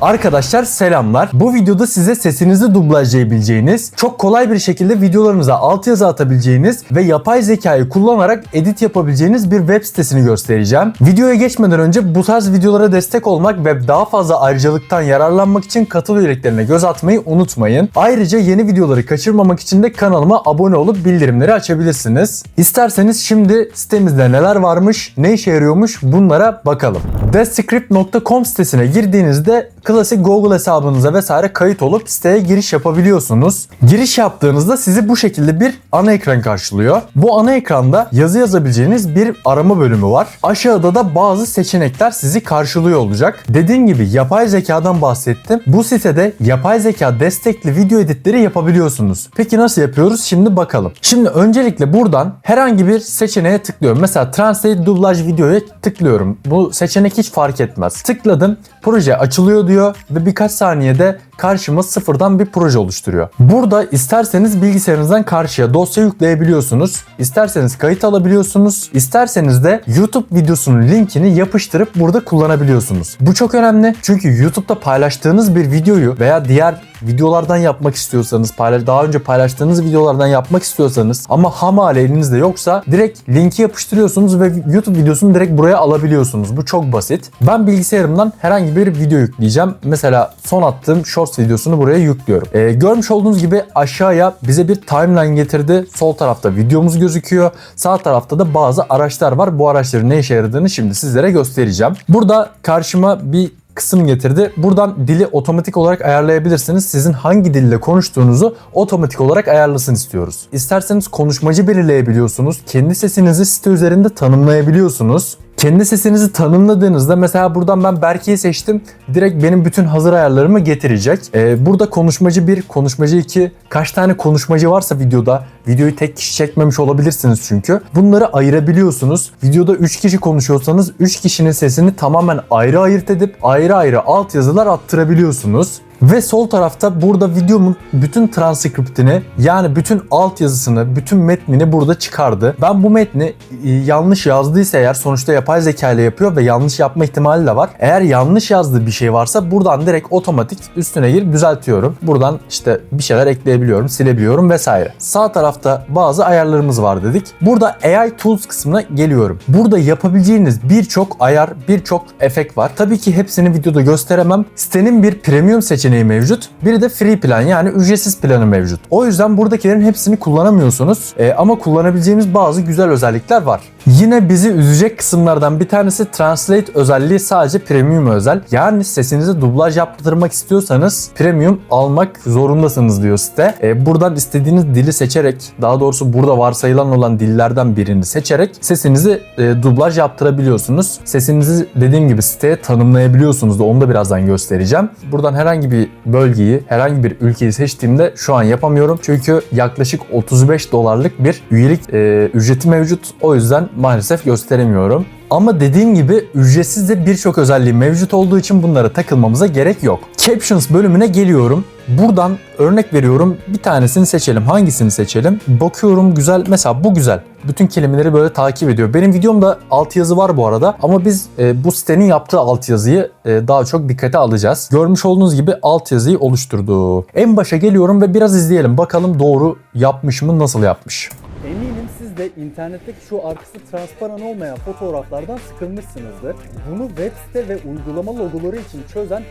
Arkadaşlar selamlar. Bu videoda size sesinizi dublajlayabileceğiniz, çok kolay bir şekilde videolarınıza altyazı atabileceğiniz ve yapay zekayı kullanarak edit yapabileceğiniz bir web sitesini göstereceğim. Videoya geçmeden önce bu tarz videolara destek olmak ve daha fazla ayrıcalıktan yararlanmak için katıl üyeliklerine göz atmayı unutmayın. Ayrıca yeni videoları kaçırmamak için de kanalıma abone olup bildirimleri açabilirsiniz. İsterseniz şimdi sitemizde neler varmış, ne işe yarıyormuş bunlara bakalım. Descript.com sitesine girdiğinizde klasik Google hesabınıza vesaire kayıt olup siteye giriş yapabiliyorsunuz. Giriş yaptığınızda sizi bu şekilde bir ana ekran karşılıyor. Bu ana ekranda yazı yazabileceğiniz bir arama bölümü var. Aşağıda da bazı seçenekler sizi karşılıyor olacak. Dediğim gibi yapay zekadan bahsettim. Bu sitede yapay zeka destekli video editleri yapabiliyorsunuz. Peki nasıl yapıyoruz? Şimdi bakalım. Şimdi öncelikle buradan herhangi bir seçeneğe tıklıyorum. Mesela Translate dublaj videoya tıklıyorum. Bu seçenek hiç fark etmez. Tıkladım. Proje açılıyor diyor ve birkaç saniyede karşıma sıfırdan bir proje oluşturuyor. Burada isterseniz bilgisayarınızdan karşıya dosya yükleyebiliyorsunuz. İsterseniz kayıt alabiliyorsunuz. İsterseniz de YouTube videosunun linkini yapıştırıp burada kullanabiliyorsunuz. Bu çok önemli çünkü YouTube'da paylaştığınız bir videoyu veya diğer videolardan yapmak istiyorsanız, paylaş daha önce paylaştığınız videolardan yapmak istiyorsanız ama ham hali elinizde yoksa direkt linki yapıştırıyorsunuz ve YouTube videosunu direkt buraya alabiliyorsunuz. Bu çok basit. Ben bilgisayarımdan herhangi bir video yükleyeceğim. Mesela son attığım Shorts videosunu buraya yüklüyorum. Ee, görmüş olduğunuz gibi aşağıya bize bir timeline getirdi. Sol tarafta videomuz gözüküyor. Sağ tarafta da bazı araçlar var. Bu araçların ne işe yaradığını şimdi sizlere göstereceğim. Burada karşıma bir kısım getirdi. Buradan dili otomatik olarak ayarlayabilirsiniz. Sizin hangi dille konuştuğunuzu otomatik olarak ayarlasın istiyoruz. İsterseniz konuşmacı belirleyebiliyorsunuz. Kendi sesinizi site üzerinde tanımlayabiliyorsunuz. Kendi sesinizi tanımladığınızda mesela buradan ben Berke'yi seçtim. Direkt benim bütün hazır ayarlarımı getirecek. Ee, burada konuşmacı 1, konuşmacı 2, kaç tane konuşmacı varsa videoda videoyu tek kişi çekmemiş olabilirsiniz çünkü. Bunları ayırabiliyorsunuz. Videoda 3 kişi konuşuyorsanız 3 kişinin sesini tamamen ayrı ayırt edip ayrı ayrı alt yazılar attırabiliyorsunuz. Ve sol tarafta burada videomun bütün transkriptini yani bütün alt yazısını, bütün metnini burada çıkardı. Ben bu metni e, yanlış yazdıysa eğer sonuçta yapay zeka ile yapıyor ve yanlış yapma ihtimali de var. Eğer yanlış yazdığı bir şey varsa buradan direkt otomatik üstüne girip düzeltiyorum. Buradan işte bir şeyler ekleyebiliyorum, silebiliyorum vesaire. Sağ tarafta bazı ayarlarımız var dedik. Burada AI Tools kısmına geliyorum. Burada yapabileceğiniz birçok ayar, birçok efekt var. Tabii ki hepsini videoda gösteremem. Sitenin bir premium seçeneği mevcut. Bir de free plan yani ücretsiz planı mevcut. O yüzden buradakilerin hepsini kullanamıyorsunuz. Ee, ama kullanabileceğimiz bazı güzel özellikler var. Yine bizi üzecek kısımlardan bir tanesi Translate özelliği sadece premium özel. Yani sesinizi dublaj yaptırmak istiyorsanız premium almak zorundasınız diyor site. Ee, buradan istediğiniz dili seçerek daha doğrusu burada varsayılan olan dillerden birini seçerek sesinizi e, dublaj yaptırabiliyorsunuz. Sesinizi dediğim gibi siteye tanımlayabiliyorsunuz da onu da birazdan göstereceğim. Buradan herhangi bir bölgeyi, herhangi bir ülkeyi seçtiğimde şu an yapamıyorum. Çünkü yaklaşık 35 dolarlık bir üyelik e, ücreti mevcut. O yüzden maalesef gösteremiyorum. Ama dediğim gibi ücretsiz de birçok özelliği mevcut olduğu için bunlara takılmamıza gerek yok. Captions bölümüne geliyorum. Buradan örnek veriyorum. Bir tanesini seçelim. Hangisini seçelim? Bakıyorum güzel. Mesela bu güzel. Bütün kelimeleri böyle takip ediyor. Benim videomda altyazı var bu arada. Ama biz e, bu sitenin yaptığı altyazıyı e, daha çok dikkate alacağız. Görmüş olduğunuz gibi altyazıyı oluşturdu. En başa geliyorum ve biraz izleyelim. Bakalım doğru yapmış mı, nasıl yapmış. Eminim siz de internetteki şu arkası transparan olmayan fotoğraflardan sıkılmışsınızdır. Bunu web site ve uygulama logoları için çözen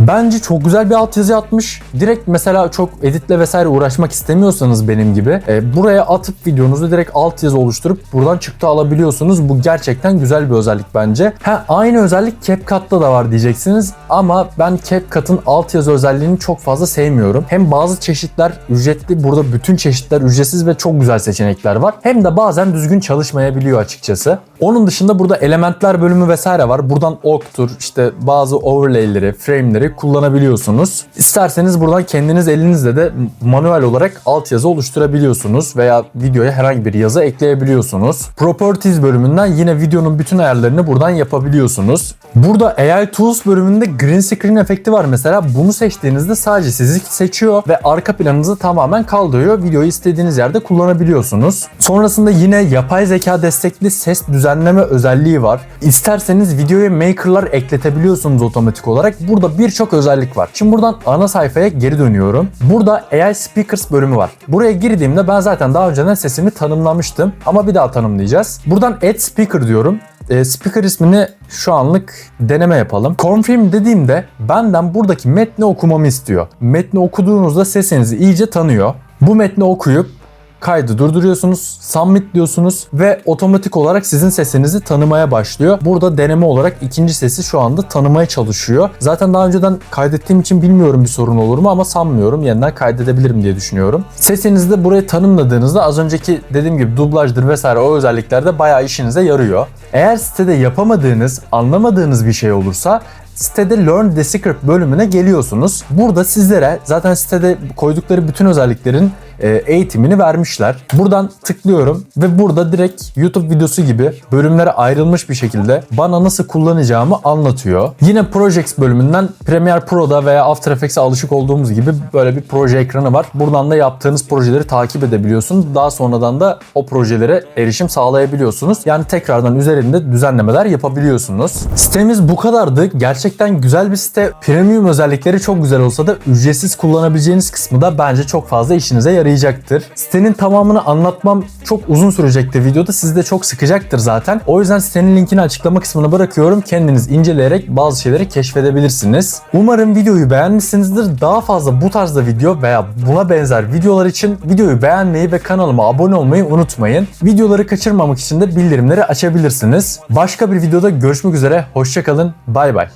Bence çok güzel bir altyazı atmış. Direkt mesela çok editle vesaire uğraşmak istemiyorsanız benim gibi e, buraya atıp videonuzu direkt altyazı oluşturup buradan çıktı alabiliyorsunuz. Bu gerçekten güzel bir özellik bence. Ha aynı özellik CapCut'ta da var diyeceksiniz ama ben CapCut'ın altyazı özelliğini çok fazla sevmiyorum. Hem bazı çeşitler ücretli, burada bütün çeşitler ücretsiz ve çok güzel seçenekler var. Hem de bazen düzgün çalışmayabiliyor açıkçası. Onun dışında burada elementler bölümü vesaire var. Buradan oktur, işte bazı overlay'leri, frame'leri kullanabiliyorsunuz. İsterseniz buradan kendiniz elinizle de manuel olarak altyazı oluşturabiliyorsunuz veya videoya herhangi bir yazı ekleyebiliyorsunuz. Properties bölümünden yine videonun bütün ayarlarını buradan yapabiliyorsunuz. Burada AI Tools bölümünde green screen efekti var mesela. Bunu seçtiğinizde sadece sizi seçiyor ve arka planınızı tamamen kaldırıyor. Videoyu istediğiniz yerde kullanabiliyorsunuz. Sonrasında yine yapay zeka destekli ses düzenleme özelliği var. İsterseniz videoya maker'lar ekletebiliyorsunuz otomatik olarak. Burada birçok özellik var. Şimdi buradan ana sayfaya geri dönüyorum. Burada AI Speakers bölümü var. Buraya girdiğimde ben zaten daha önceden sesimi tanımlamıştım ama bir daha tanımlayacağız. Buradan Add Speaker diyorum. E, speaker ismini şu anlık deneme yapalım. Confirm dediğimde benden buradaki metni okumamı istiyor. Metni okuduğunuzda sesinizi iyice tanıyor. Bu metni okuyup kaydı durduruyorsunuz, submit diyorsunuz ve otomatik olarak sizin sesinizi tanımaya başlıyor. Burada deneme olarak ikinci sesi şu anda tanımaya çalışıyor. Zaten daha önceden kaydettiğim için bilmiyorum bir sorun olur mu ama sanmıyorum. Yeniden kaydedebilirim diye düşünüyorum. Sesinizi de buraya tanımladığınızda az önceki dediğim gibi dublajdır vesaire o özelliklerde bayağı işinize yarıyor. Eğer sitede yapamadığınız, anlamadığınız bir şey olursa sitede Learn Descript bölümüne geliyorsunuz. Burada sizlere zaten sitede koydukları bütün özelliklerin eğitimini vermişler. Buradan tıklıyorum ve burada direkt YouTube videosu gibi bölümlere ayrılmış bir şekilde bana nasıl kullanacağımı anlatıyor. Yine Projects bölümünden Premiere Pro'da veya After Effects'e alışık olduğumuz gibi böyle bir proje ekranı var. Buradan da yaptığınız projeleri takip edebiliyorsunuz. Daha sonradan da o projelere erişim sağlayabiliyorsunuz. Yani tekrardan üzerinde düzenlemeler yapabiliyorsunuz. Sitemiz bu kadardı. Gerçekten güzel bir site. Premium özellikleri çok güzel olsa da ücretsiz kullanabileceğiniz kısmı da bence çok fazla işinize yarayacaktır. Sitenin tamamını anlatmam çok uzun sürecekti videoda. Sizi de çok sıkacaktır zaten. O yüzden sitenin linkini açıklama kısmına bırakıyorum. Kendiniz inceleyerek bazı şeyleri keşfedebilirsiniz. Umarım videoyu beğenmişsinizdir. Daha fazla bu tarzda video veya buna benzer videolar için videoyu beğenmeyi ve kanalıma abone olmayı unutmayın. Videoları kaçırmamak için de bildirimleri açabilirsiniz. Başka bir videoda görüşmek üzere. Hoşçakalın. Bay bay.